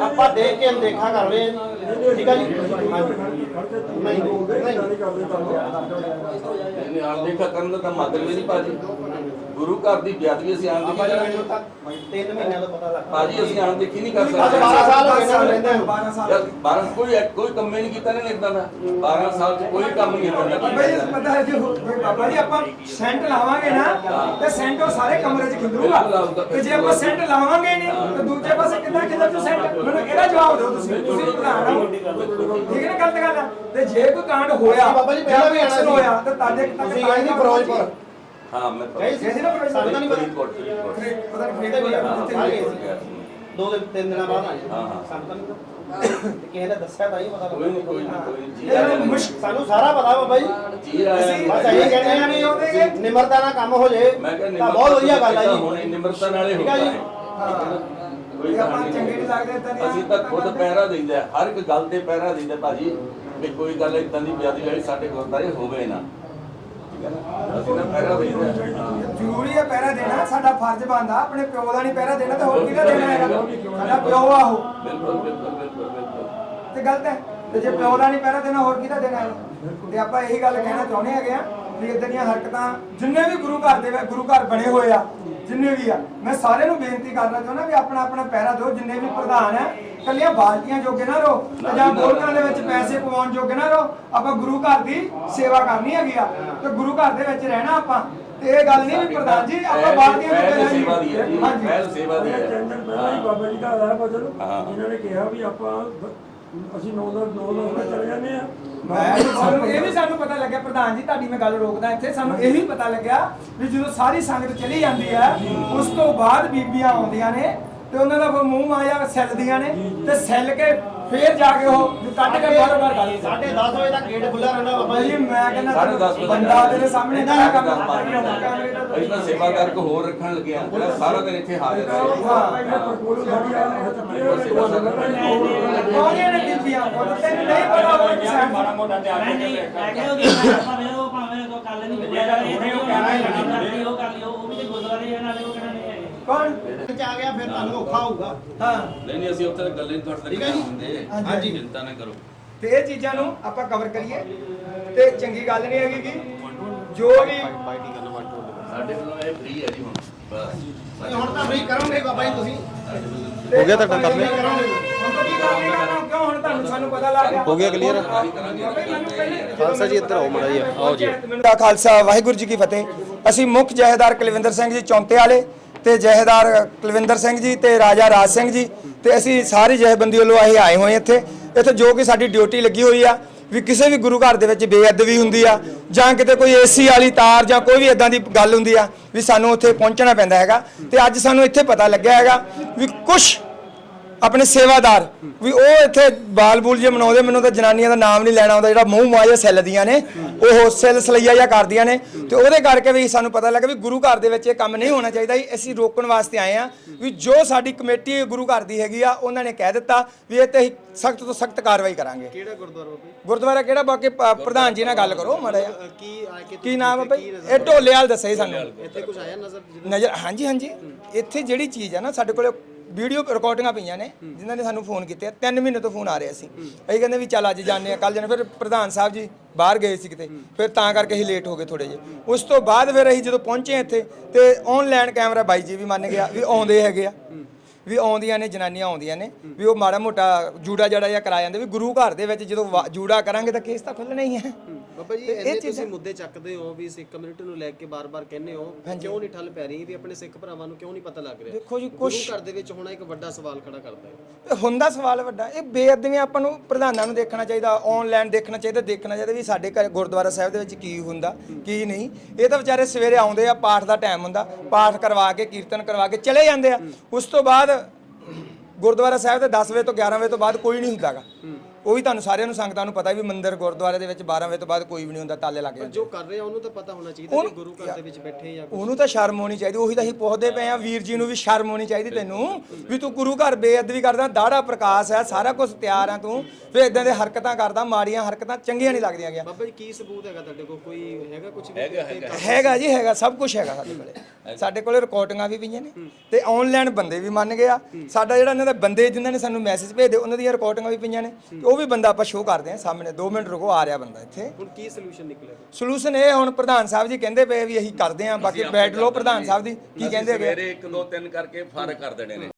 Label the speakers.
Speaker 1: ਆਪਾਂ ਦੇਖ ਕੇ ਅਣਦੇਖਾ ਕਰ ਰਹੇ ਹਾਂ ਠੀਕ ਹੈ ਜੀ? ਹਾਂਜੀ। ਨਹੀਂ ਨਹੀਂ।
Speaker 2: ਇਹਨੇ ਅਣਦੇਖਾ ਕਰਨ ਦਾ ਤਾਂ ਮਤਲਬ ਹੀ ਨਹੀਂ ਭਾਜੀ। ਗੁਰੂ ਘਰ ਦੀ ਬੇਅਦਬੀ ਅਸੀਂ
Speaker 1: ਆਪਾਂ
Speaker 2: ਕਰਾਂਗੇ
Speaker 1: ਮੈਨੂੰ ਤਾਂ 3 ਮਹੀਨਿਆਂ ਦਾ ਪਤਾ ਲੱਗਾ
Speaker 2: ਭਾਜੀ ਅਸੀਂ ਅਣਦੇਖੀ ਨਹੀਂ ਕਰ ਸਕਦੇ।
Speaker 1: 12 ਸਾਲ ਹੋ ਗਏ ਨਾ ਰਹਿੰਦੇ ਨੂੰ।
Speaker 2: ਯਾਰ 12 ਕੋਈ ਕੋਈ ਕੰਮ ਹੀ ਨਹੀਂ ਕੀਤਾ ਨੇ ਇਦਾਂ ਦਾ। 12 ਸਾਲ ਚ ਕੋਈ ਕੰਮ ਨਹੀਂ ਕੀਤਾ
Speaker 3: ਬਈ ਪਤਾ ਹੈ ਜੀ ਹੁਣ ਬਾਬਾ ਜੀ ਆਪਾਂ ਸੈਂਟ ਲਾਵਾਂਗੇ ਨਾ ਤੇ ਸੈਂਟ ਉਹ ਸਾਰੇ ਕਮਰੇ 'ਚ ਖਿੰਦੂਗਾ ਤੇ ਜੇ ਆਪਾਂ ਸੈਂਟ ਲਾਵਾਂਗੇ ਨਹੀਂ ਤੇ ਦੂਜੇ ਪਾਸੇ ਕਿੱਦਾਂ ਕਿੱਦਾਂ ਤੂੰ ਸੈਂਟ ਮੈਨੂੰ ਇਹਦਾ ਜਵਾਬ ਦਿਓ ਤੁਸੀਂ ਤੁਸੀਂ ਪ੍ਰਧਾਨ ਹੋ ਠੀਕ ਹੈ ਨਾ ਗਲਤ ਗੱਲ ਆ ਤੇ ਜੇ ਕੋਈ ਕਾਂਡ ਹੋਇਆ
Speaker 1: ਬਾਬਾ ਜੀ ਪਹਿਲਾਂ ਵੀ ਸੀ।
Speaker 3: ਹੋਇਆ ਤੇ ਤੁਹਾਡੇ ਤੱਕ
Speaker 1: ਤੁਸੀਂ ਗਏ ਸੀ ਫਿਰੋਜ਼ਪੁਰ
Speaker 2: ਹਾਂ ਮੈਂ
Speaker 1: ਗਏ ਸੀ
Speaker 3: ਨਾ ਫਿਰੋਜ਼ਪੁਰ?
Speaker 1: ਸਾਨੂੰ ਤਾਂ ਨਹੀਂ ਪਤਾ।
Speaker 3: ਪਤਾ ਨਹੀਂ
Speaker 1: ਇਹਦੇ ਵੀ ਆ, ਸਾਰੇ ਗਏ ਸੀ। ਦੋ ਦਿਨ ਤਿੰਨ ਦਿਨਾਂ ਬਾਅਦ ਆਏ
Speaker 2: ਹਾਂ, ਹਾਂ।
Speaker 1: ਸਾਨੂੰ ਤਾਂ ਨਹੀਂ ਪਤਾ। ਤੇ ਕਿਸੇ ਨੇ ਦੱਸਿਆ ਤਾਂ ਹੀ ਪਤਾ ਲੱਗਾ
Speaker 2: ਕੋਈ ਨਹੀਂ ਕੋਈ ਨਹੀਂ ਕੋਈ ਨਹੀਂ ਜੀ ਆਇਆਂ
Speaker 1: ਸਾਨੂੰ ਸਾਰਾ ਪਤਾ ਬਾਬਾ ਜੀ
Speaker 2: ਜੀ ਆਇਆਂ।
Speaker 1: ਬਸ ਇਹ ਕਹਿੰਦੇ ਆ ਵੀ ਜੇ ਨਿਮਰਤਾ ਨਾਲ ਕੰਮ ਹੋ ਜੇ
Speaker 2: ਮੈਂ
Speaker 1: ਤਾਂ ਬਹੁਤ ਵਧੀਆ ਗੱਲ ਆ
Speaker 2: ਹੁਣ
Speaker 1: ਜੀ
Speaker 2: ਨਿਮਰਤਾ ਨਾਲੇ
Speaker 1: ਠੀਕ ਆ
Speaker 2: ਹੁੰਦਾ
Speaker 1: ਜੀ?
Speaker 2: ਹੈ ਕੋਈ
Speaker 3: ਇਹ ਆਪਾਂ
Speaker 2: ਕਹਾਣੀ
Speaker 3: ਚੰਗੇ ਨਹੀਂ ਲੱਗਦੇ ਏਦਾਂ ਦੀਆਂ
Speaker 2: ਅਸੀਂ ਤਾਂ ਖੁਦ ਪਹਿਰਾ ਦਿੰਦੇ ਹਰ ਇੱਕ ਗੱਲ ਤੇ ਪਹਿਰਾ ਦਿੰਦੇ ਭਾਜੀ ਵੀ ਕੋਈ ਗੱਲ ਇਦਾਂ ਦੀ ਬਿਆਦੀ ਵਾਲੀ ਸਾਡੇ ਗੁਰਦਾਰੇ ਹੋਵੇ ਨਾ। ਅਸੀਂ ਤਾਂ ਪਹਿਰਾ ਦਿੰਦੇ।
Speaker 3: ਜ਼ਰੂਰੀ ਹੈ ਪਹਿਰਾ ਦੇਣਾ ਸਾਡਾ ਫਰਜ਼ ਬਣਦਾ ਆਪਣੇ ਪਿਓ ਦਾ ਨਹੀਂ ਪਹਿਰਾ ਦੇਣਾ ਤੇ ਹੋਰ ਕਿਹਦਾ ਦੇਣਾ ਹੈਗਾ? ਸਾਡਾ ਪਿਓ ਆ ਉਹ।
Speaker 2: ਬਿਲਕੁਲ ਬਿਲਕੁਲ ਬਿਲਕੁਲ ਬਿਲਕੁਲ।
Speaker 3: ਤੇ ਗਲਤ ਹੈ। ਤੇ ਜੇ ਪਿਓ ਦਾ ਨਹੀਂ ਪਹਿਰਾ ਦੇਣਾ ਹੋਰ ਕਿਹਦਾ ਦੇਣਾ ਹੈ ਤੇ ਆਪਾਂ ਇਹੀ ਗੱਲ ਕਹਿਣਾ ਚਾਹੁੰਦੇ ਹੈਗੇ ਆ ਵੀ ਇਦਾਂ ਦੀਆਂ ਹਰਕਤਾਂ ਜਿੰਨੇ ਵੀ ਗੁਰੂ ਘਰ ਦੇ ਗੁਰੂ ਘਰ ਬਣੇ ਹੋਏ ਆ ਜਿੰਨੇ ਵੀ ਆ ਮੈਂ ਸਾਰਿਆਂ ਨੂੰ ਬੇਨਤੀ ਕਰਨਾ ਚਾਹੁੰਦਾ ਵੀ ਆਪਣਾ ਆਪਣਾ ਪਹਿਰਾ ਦਿਓ ਜਿੰਨੇ ਵੀ ਪ੍ਰਧਾਨ ਆ ਕੱਲੀਆਂ ਬਾਲਟੀਆਂ ਜੋਗੇ ਨਾ ਰਹੋ ਤੇ ਜਾਂ ਗੋਲਕਾਂ ਦੇ ਵਿੱਚ ਪੈਸੇ ਪਵਾਉਣ ਜੋਗੇ ਨਾ ਰਹੋ ਆਪਾਂ ਗੁਰੂ ਘਰ ਦੀ ਸੇਵਾ ਕਰਨੀ ਹੈਗੀ ਆ ਤੇ ਗੁਰੂ ਘਰ ਦੇ ਵਿੱਚ ਰਹਿਣਾ ਆਪਾਂ ਤੇ ਇਹ ਗੱਲ ਨਹੀਂ ਵੀ ਪ੍ਰਧਾਨ ਜੀ ਆਪਾਂ ਬਾਲਟੀਆਂ
Speaker 2: ਪਹਿਲ
Speaker 3: ਜੋਗੇ
Speaker 2: ਸੇਵਾ ਦੀ ਹੈ ਜੀ
Speaker 3: ਹਾਂਜੀ
Speaker 2: ਪਹਿਲ ਸੇਵਾ ਦੀ ਹੈ
Speaker 4: ਪਹਿਲਾਂ ਹੀ ਬਾਬਾ ਜੀ ਦਾ ਆਇਆ ਬਦਲ। ਇਹਨਾਂ ਨੇ ਕਿਹਾ ਵੀ ਆਪਾਂ ਅਸੀਂ 9 ਦਾ 9 ਦਾ ਵਜੇ ਚਲੇ ਜਾਂਦੇ ਆ
Speaker 3: ਮੈਂ ਸਾਨੂੰ ਇਹ ਵੀ ਸਾਨੂੰ ਪਤਾ ਲੱਗਿਆ ਪ੍ਰਧਾਨ ਜੀ ਤੁਹਾਡੀ ਮੈਂ ਗੱਲ ਰੋਕਦਾ ਇੱਥੇ ਸਾਨੂੰ ਇਹ ਵੀ ਪਤਾ ਲੱਗਿਆ ਵੀ ਜਦੋਂ ਸਾਰੀ ਸੰਗਤ ਚਲੀ ਜਾਂਦੀ ਹੈ ਉਸ ਤੋਂ ਬਾਅਦ ਬੀਬੀਆਂ ਆਉਂਦੀਆਂ ਨੇ ਤੇ ਉਹਨਾਂ ਦਾ ਫਿਰ ਮੂੰਹ ਮਾਇਆ ਸੈੱਲਦੀਆਂ ਨੇ ਤੇ ਸੈੱਲ ਕੇ ਫੇਰ ਜਾ ਕੇ ਉਹ ਕੱਢ ਕੇ ਬਾਰ ਬਾਰ ਗੱਲ
Speaker 1: ਸਾਢੇ 10 ਵਜੇ ਤੱਕ ਗੇਟ ਖੁੱਲਾ ਰਹਿੰਦਾ ਬਾਬਾ ਜੀ।
Speaker 3: ਮੈਂ ਕਹਿੰਦਾ ਬੰਦਾ ਤੇਰੇ ਸਾਹਮਣੇ ਨਾ ਕੰਮ ਦਾ
Speaker 2: ਅਸੀਂ ਤਾਂ ਸੇਵਾ ਕਰਕੇ ਹੋਰ ਰੱਖਣ ਲੱਗੇ ਆ ਜਿਹੜਾ ਸਾਰਾ ਦਿਨ ਇੱਥੇ ਹਾਜ਼ਰ ਹੈ।
Speaker 3: ਉਹ ਤੈਨੂੰ ਨਹੀਂ ਪਤਾ ਉਹ ਸਾਈਡ ਮਾੜਾ ਮੋਟਾ
Speaker 5: ਨਹੀਂ ਨਹੀਂ ਮੈਂ ਕਿਹਾ ਉਹ ਭਾਵੇਂ ਉਹ ਭਾਵੇਂ ਉਹ ਕੱਲ ਨਹੀਂ ਮਿਲਿਆ ਇਹ ਉਹ ਕਹਿਣਾ ਹੀ ਉਹ ਕਰ ਲਿਓ ਉਹ ਵੀ ਤੇ ਗੁਰਦੁਆਰੇ ਆ ਨਾਲੇ ਉਹ ਕਹਿਣਾ ਨਹੀਂ ਹੈਗੇ
Speaker 3: ਕੌਣ
Speaker 1: ਚ ਆ ਗਿਆ ਫਿਰ ਤੁਹਾਨੂੰ ਔਖਾ ਹੋਊਗਾ
Speaker 3: ਹਾਂ
Speaker 2: ਨਹੀਂ ਨਹੀਂ ਅਸੀਂ ਉੱਥੇ ਗੱਲਾਂ ਹੀ ਤੁਹਾਡੇ
Speaker 1: ਠੀਕ ਹੈ ਜੀ?
Speaker 2: ਹੁੰਦੇ
Speaker 3: ਹਾਂਜੀ।
Speaker 2: ਚਿੰਤਾ ਨਾ ਕਰੋ
Speaker 3: ਤੇ ਇਹ ਚੀਜ਼ਾਂ ਨੂੰ ਆਪਾਂ ਕਵਰ ਕਰੀਏ ਤੇ ਚੰਗੀ ਗੱਲ ਨਹੀਂ ਹੈਗੀ ਕਿ ਜੋ ਵੀ
Speaker 2: ਸਾਡੇ ਵੱਲੋਂ ਇਹ ਫ੍ਰੀ ਹੈ ਜੀ ਹੁਣ ਬਸ
Speaker 1: ਹੁਣ ਤਾਂ ਫ੍ਰੀ ਕਰੋਗੇ ਬਾਬਾ ਜੀ ਤੁਸੀਂ
Speaker 3: ਹੋ ਗਿਆ ਤਾਂ ਕੀ ਕਰਾਂਗੇ
Speaker 6: ਹੋ ਗਿਆ clear?
Speaker 3: ਖਾਲਸਾ ਜੀ ਇੱਧਰ ਆਓ ਮੜਾ ਜੀ ਆਓ ਜੀ। ਦਾ ਖਾਲਸਾ ਵਾਹਿਗੁਰੂ ਜੀ ਕੀ ਫਤਿਹ। ਅਸੀਂ ਮੁੱਖ ਜਹੇਦਾਰ ਕੁਲਵਿੰਦਰ ਸਿੰਘ ਜੀ ਚੌਂਤੇ ਵਾਲੇ ਤੇ ਜਹੇਦਾਰ ਕੁਲਵਿੰਦਰ ਸਿੰਘ ਜੀ ਤੇ ਰਾਜਾ ਰਾਜ ਸਿੰਘ ਜੀ ਤੇ ਅਸੀਂ ਸਾਰੀ ਜਹੇਬੰਦੀ ਵੱਲੋਂ ਅਸੀਂ ਆਏ ਹੋਏ ਇੱਥੇ। ਇੱਥੇ ਜੋ ਕਿ ਸਾਡੀ ਡਿਊਟੀ ਲੱਗੀ ਹੋਈ ਆ ਵੀ ਕਿਸੇ ਵੀ ਗੁਰੂ ਘਰ ਦੇ ਵਿੱਚ ਬੇਅਦਬੀ ਹੁੰਦੀ ਆ ਜਾਂ ਕਿਤੇ ਕੋਈ ਏਸੀ ਵਾਲੀ ਤਾਰ ਜਾਂ ਕੋਈ ਵੀ ਇਦਾਂ ਦੀ ਗੱਲ ਹੁੰਦੀ ਆ ਵੀ ਸਾਨੂੰ ਉੱਥੇ ਪਹੁੰਚਣਾ ਪੈਂਦਾ ਹੈਗਾ। ਤੇ ਅੱਜ ਸਾਨੂੰ ਇੱਥੇ ਪਤਾ ਲੱਗਿਆ ਹੈਗਾ ਵੀ ਕੁਝ ਆਪਣੇ ਸੇਵਾਦਾਰ। ਵੀ ਉਹ ਇੱਥੇ ਬਾਲ ਬੂਲ ਜੇ ਮਨਾਉਂਦੇ ਮੈਨੂੰ ਤਾਂ ਜਨਾਨੀਆਂ ਦਾ ਨਾਮ ਨਹੀਂ ਲੈਣਾ ਆਉਂਦਾ ਜਿਹੜਾ ਮੂੰਹ ਮਾਇਆ ਸੈੱਲਦੀਆਂ ਨੇ ਉਹ ਸੈੱਲ ਸਲਈਆ ਜਾਂ ਕਰਦੀਆਂ ਨੇ। ਤੇ ਉਹਦੇ ਕਰਕੇ ਵੀ ਸਾਨੂੰ ਪਤਾ ਲੱਗਾ ਵੀ ਗੁਰੂ ਘਰ ਦੇ ਵਿੱਚ ਇਹ ਕੰਮ ਨਹੀਂ ਹੋਣਾ ਚਾਹੀਦਾ ਜੀ। ਅਸੀਂ ਰੋਕਣ ਵਾਸਤੇ ਆਏ ਆ ਵੀ ਜੋ ਸਾਡੀ ਕਮੇਟੀ ਗੁਰੂ ਘਰ ਦੀ ਹੈਗੀ ਆ ਉਹਨਾਂ ਨੇ ਕਹਿ ਦਿੱਤਾ ਵੀ ਇਹ ਤੇ ਸਖਤ ਤੋਂ ਸਖਤ ਕਾਰਵਾਈ ਕਰਾਂਗੇ।
Speaker 6: ਕਿਹੜਾ ਗੁਰਦੁਆਰਾ ਬਾਬੇ
Speaker 3: ਗੁਰਦੁਆਰਾ ਕਿਹੜਾ ਬਾਕੀ ਪ- ਪ੍ਰਧਾਨ ਜੀ ਨਾਲ ਗੱਲ ਕਰੋ ਮਾੜਾ ਜਿਹਾ।
Speaker 6: ਕੀ ਆ ਕੇ
Speaker 3: ਕੀ ਨਾਮ ਹੈ ਭਾਈ ਇਹ ਢੋਲੇ ਵਾਲ ਦੱਸੇ ਸਾਨੂੰ।
Speaker 6: ਇੱਥੇ ਕੁਝ ਆਇਆ ਨਜ਼ਰ?
Speaker 3: ਨਜ਼ਰ ਹਾਂਜੀ ਹਾਂਜੀ। ਇੱਥੇ ਜਿਹੜੀ ਚੀਜ਼ ਹੈ ਨਾ ਸਾਡੇ ਕੋਲੇ ਵੀਡੀਓ ਰਿਕਾਰਡਿੰਗਾਂ ਪਈਆਂ ਨੇ ਜਿਨ੍ਹਾਂ ਨੇ ਸਾਨੂੰ ਫੋਨ ਕੀਤੇ ਆ। ਤਿੰਨ ਮਹੀਨੇ ਤੋਂ ਫੋਨ ਆ ਰਿਹਾ ਸੀ। ਅਸੀਂ ਕਹਿੰਦੇ ਵੀ ਚੱਲ ਅੱਜ ਜਾਂਦੇ ਆ ਕੱਲ ਜਾਣੇ ਫਿਰ ਪ੍ਰਧਾਨ ਸਾਹਿਬ ਜੀ ਬਾਹਰ ਗਏ ਸੀ ਕਿਤੇ ਫਿਰ ਤਾਂ ਕਰਕੇ ਅਸੀਂ ਲੇਟ ਹੋ ਗਏ ਥੋੜੇ ਜਿਹੇ। ਉਸ ਤੋਂ ਬਾਅਦ ਫਿਰ ਅਸੀਂ ਜਦੋਂ ਪਹੁੰਚੇ ਇੱਥੇ ਤੇ ਆਨਲਾਈਨ ਕੈਮਰਾ ਬਾਈ ਜੀ ਵੀ ਮੰਨ ਗਿਆ ਵੀ ਆਉਂਦੇ ਹੈਗੇ ਆ। ਵੀ ਆਉਂਦੀਆਂ ਨੇ ਜਨਾਨੀਆਂ ਆਉਂਦੀਆਂ ਨੇ ਵੀ ਉਹ ਮਾੜਾ ਮੋਟਾ ਜੂੜਾ ਜੜਾ ਜਿਹਾ ਕਰਾ ਜਾਂਦੇ ਵੀ ਗੁਰੂ ਘਰ ਦੇ ਵਿੱਚ ਜਦੋਂ ਵਾ- ਜੂੜਾ ਕਰਾਂਗੇ ਤਾਂ ਕੇਸ ਤਾਂ ਖੁੱਲਣਾ ਹੀ ਹੈ।
Speaker 6: ਬਾਬਾ ਜੀ
Speaker 3: ਇਹ
Speaker 6: ਤੁਸੀਂ ਮੁੱਦੇ ਚੱਕਦੇ ਹੋ ਵੀ ਸਿੱਖ ਕਮਿਊਨਿਟੀ ਨੂੰ ਲੈ ਕੇ ਬਾਰ-ਬਾਰ ਕਹਿੰਦੇ ਹੋ ਕਿਉਂ ਨਹੀਂ ਠੱਲ ਪੈ ਰਹੀ ਵੀ ਆਪਣੇ ਸਿੱਖ ਭਰਾਵਾਂ ਨੂੰ ਕਿਉਂ ਨਹੀਂ ਪਤਾ ਲੱਗ ਰਿਹਾ?
Speaker 3: ਦੇਖੋ ਜੀ
Speaker 6: ਗੁਰੂ
Speaker 3: ਕੁਛ
Speaker 6: ਘਰ ਦੇ ਵਿੱਚ ਹੋਣਾ ਇੱਕ ਵੱਡਾ ਸਵਾਲ ਖੜਾ ਕਰਦਾ ਹੈ।
Speaker 3: ਇਹ ਹੁੰਦਾ ਸਵਾਲ ਵੱਡਾ ਇਹ ਬੇਅਦਬੀਆਂ ਆਪਾਂ ਨੂੰ ਪ੍ਰਧਾਨਾਂ ਨੂੰ ਦੇਖਣਾ ਚਾਹੀਦਾ ਆਨਲਾਈਨ ਦੇਖਣਾ ਚਾਹੀਦਾ ਦੇਖਣਾ ਚਾਹੀਦਾ ਵੀ ਸਾਡੇ ਘਰ ਗੁਰਦੁਆਰਾ ਸਾਹਿਬ ਦੇ ਵਿੱਚ ਕੀ ਹੁੰਦਾ ਕੀ ਨਹੀਂ। ਇਹ ਤਾਂ ਵਿਚਾਰੇ ਸਵੇਰੇ ਆਉਂਦੇ ਆ ਪਾਠ ਦਾ ਟਾਈਮ ਹੁੰਦਾ ਪਾਠ ਕਰਵਾ ਕੇ ਕੀਰਤਨ ਕਰਵਾ ਕੇ ਚਲੇ ਜਾਂਦੇ ਆ। ਉਸ ਤੋਂ ਬਾਅਦ ਗੁਰਦੁਆਰਾ ਸਾਹਿਬ ਦੇ 10 ਵਜੇ ਤੋਂ 11 ਵਜੇ ਤੋਂ ਬਾਅਦ ਕੋਈ ਨਹੀਂ ਹੁੰਦਾਗਾ ਉਹ ਵੀ ਤੁਹਾਨੂੰ ਸਾਰਿਆਂ ਨੂੰ ਸੰਗਤਾਂ ਨੂੰ ਪਤਾ ਵੀ ਮੰਦਿਰ ਗੁਰਦੁਆਰੇ ਦੇ ਵਿੱਚ 12 ਵਜੇ ਤੋਂ ਬਾਅਦ ਕੋਈ ਵੀ ਨਹੀਂ ਹੁੰਦਾ ਤਾਲੇ ਲੱਗ ਜਾਂਦੇ
Speaker 6: ਜੋ ਕਰ ਰਹੇ ਆ ਉਹਨੂੰ ਤਾਂ ਪਤਾ ਹੋਣਾ ਚਾਹੀਦਾ ਕਿ ਗੁਰੂ ਘਰ ਦੇ ਵਿੱਚ ਬੈਠੇ ਜਾਂ
Speaker 3: ਉਹਨੂੰ ਤਾਂ ਸ਼ਰਮ ਹੋਣੀ ਚਾਹੀਦੀ ਉਹੀ ਤਾਂ ਅਸੀਂ ਪੁੱਛਦੇ ਪਏ ਆ ਵੀਰ ਜੀ ਨੂੰ ਵੀ ਸ਼ਰਮ ਹੋਣੀ ਚਾਹੀਦੀ ਤੈਨੂੰ ਵੀ ਤੂੰ ਗੁਰੂ ਘਰ ਬੇਅਦਬੀ ਕਰਦਾ ਦਾੜਾ ਪ੍ਰਕਾਸ਼ ਹੈ ਸਾਰਾ ਕੁਝ ਤਿਆਰ ਆ ਤੂੰ ਫੇ ਇਦਾਂ ਦੇ ਹਰਕਤਾਂ ਕਰਦਾ ਮਾੜੀਆਂ ਹਰਕਤਾਂ ਚੰਗੀਆਂ ਨਹੀਂ ਲੱਗਦੀਆਂ ਗਿਆ
Speaker 6: ਬਾਬਾ ਜੀ ਕੀ ਸਬੂਤ ਹੈਗਾ ਤੁਹਾਡੇ ਕੋਲ? ਕੋਈ ਹੈਗਾ ਕੁਝ।
Speaker 3: ਹੈਗਾ ਜੀ ਹੈਗਾ ਸਭ ਕੁਝ ਹੈਗਾ ਸਾਡੇ ਕੋਲੇ। ਸਾਡੇ ਕੋਲੇ ਰਿਕਾਰਡਿੰਗਾਂ ਵੀ ਪਈਆਂ ਨੇ ਤੇ ਆਨਲਾਈਨ ਬੰਦੇ ਵੀ ਮੰਨ ਗਏ ਆ। ਸਾਡਾ ਜਿਹੜਾ ਇਹਨਾਂ ਦਾ ਬੰਦੇ ਜਿਨ੍ਹਾਂ ਨੇ ਸਾਨੂੰ ਮੈਸੇਜ ਭੇਜਦੇ ਉਹਨਾਂ ਦੀਆਂ ਰਿਕਾਰਡਿੰਗਾਂ ਵੀ ਪਈਆਂ ਨੇ। ਤੇ ਉਹ ਵੀ ਬੰਦਾ ਆਪਾਂ ਸ਼ੋਅ ਕਰਦੇ ਆ ਸਾਹਮਣੇ। 2 ਮਿੰਟ ਰੁਕੋ ਆ ਰਿਹਾ ਬੰਦਾ ਇੱਥੇ।
Speaker 6: ਹੁਣ ਕੀ ਸੋਲੂਸ਼ਨ ਨਿਕਲੇਗਾ
Speaker 3: ਸੋਲੂਸ਼ਨ ਇਹ ਹੁਣ ਪ੍ਰਧਾਨ ਸਾਹਿਬ ਜੀ ਕਹਿੰਦੇ ਪਏ ਵੀ ਅਸੀਂ ਕਰਦੇ ਆ ਬਾਕੀ ਬੈਠ ਲਓ ਪ੍ਰਧਾਨ ਸਾਹਿਬ ਦੀ ਕੀ ਕਹਿੰਦੇ ਹੈਗੇ
Speaker 2: ਸਵੇਰੇ 1 2 3 ਕਰਕੇ ਫਾਰਗ ਕਰ ਦੇਣੇ ਨੇ।